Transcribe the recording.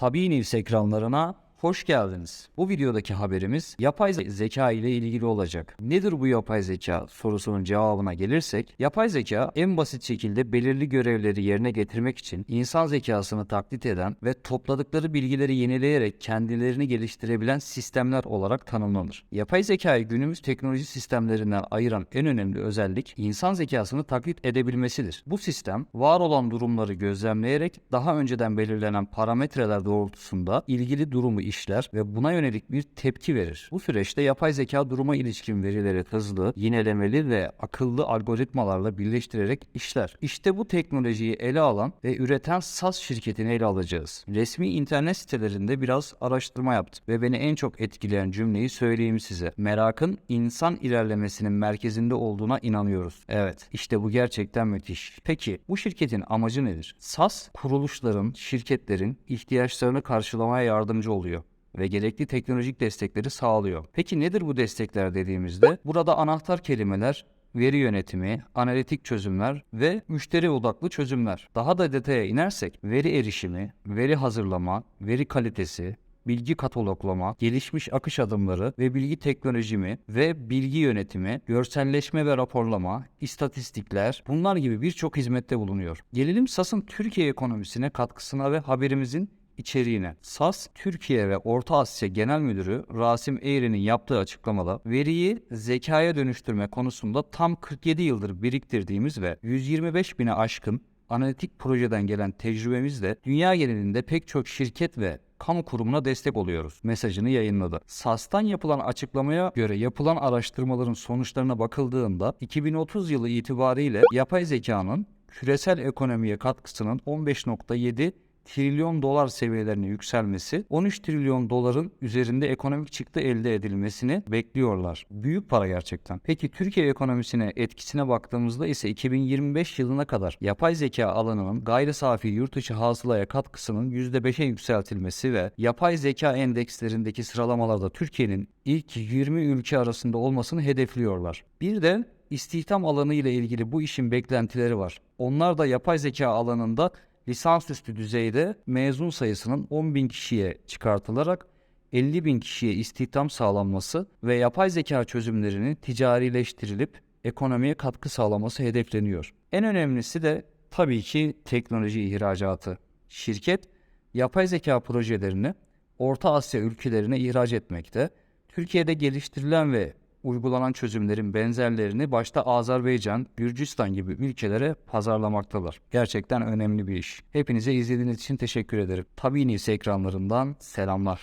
Tabii News ekranlarına hoş geldiniz. Bu videodaki haberimiz yapay ze- zeka ile ilgili olacak. Nedir bu yapay zeka sorusunun cevabına gelirsek, yapay zeka en basit şekilde belirli görevleri yerine getirmek için insan zekasını taklit eden ve topladıkları bilgileri yenileyerek kendilerini geliştirebilen sistemler olarak tanımlanır. Yapay zekayı günümüz teknoloji sistemlerinden ayıran en önemli özellik insan zekasını taklit edebilmesidir. Bu sistem var olan durumları gözlemleyerek daha önceden belirlenen parametreler doğrultusunda ilgili durumu işler ve buna yönelik bir tepki verir. Bu süreçte yapay zeka duruma ilişkin verileri hızlı, yinelemeli ve akıllı algoritmalarla birleştirerek işler. İşte bu teknolojiyi ele alan ve üreten SAS şirketini ele alacağız. Resmi internet sitelerinde biraz araştırma yaptım ve beni en çok etkileyen cümleyi söyleyeyim size. Merakın insan ilerlemesinin merkezinde olduğuna inanıyoruz. Evet, işte bu gerçekten müthiş. Peki bu şirketin amacı nedir? SAS kuruluşların, şirketlerin ihtiyaçlarını karşılamaya yardımcı oluyor ve gerekli teknolojik destekleri sağlıyor. Peki nedir bu destekler dediğimizde? Burada anahtar kelimeler veri yönetimi, analitik çözümler ve müşteri odaklı çözümler. Daha da detaya inersek veri erişimi, veri hazırlama, veri kalitesi, bilgi kataloglama, gelişmiş akış adımları ve bilgi teknolojimi ve bilgi yönetimi, görselleşme ve raporlama, istatistikler bunlar gibi birçok hizmette bulunuyor. Gelelim SAS'ın Türkiye ekonomisine katkısına ve haberimizin içeriğine. SAS, Türkiye ve Orta Asya Genel Müdürü Rasim Eğri'nin yaptığı açıklamada veriyi zekaya dönüştürme konusunda tam 47 yıldır biriktirdiğimiz ve 125 bine aşkın analitik projeden gelen tecrübemizle dünya genelinde pek çok şirket ve kamu kurumuna destek oluyoruz mesajını yayınladı. SAS'tan yapılan açıklamaya göre yapılan araştırmaların sonuçlarına bakıldığında 2030 yılı itibariyle yapay zekanın küresel ekonomiye katkısının 15.7 trilyon dolar seviyelerine yükselmesi, 13 trilyon doların üzerinde ekonomik çıktı elde edilmesini bekliyorlar. Büyük para gerçekten. Peki Türkiye ekonomisine etkisine baktığımızda ise 2025 yılına kadar yapay zeka alanının gayri safi yurt içi hasılaya katkısının %5'e yükseltilmesi ve yapay zeka endekslerindeki sıralamalarda Türkiye'nin ilk 20 ülke arasında olmasını hedefliyorlar. Bir de istihdam alanı ile ilgili bu işin beklentileri var. Onlar da yapay zeka alanında lisansüstü düzeyde mezun sayısının 10 bin kişiye çıkartılarak 50 bin kişiye istihdam sağlanması ve yapay zeka çözümlerinin ticarileştirilip ekonomiye katkı sağlaması hedefleniyor. En önemlisi de tabii ki teknoloji ihracatı. Şirket yapay zeka projelerini Orta Asya ülkelerine ihraç etmekte. Türkiye'de geliştirilen ve uygulanan çözümlerin benzerlerini başta Azerbaycan, Gürcistan gibi ülkelere pazarlamaktalar. Gerçekten önemli bir iş. Hepinize izlediğiniz için teşekkür ederim. Tabii News ekranlarından selamlar.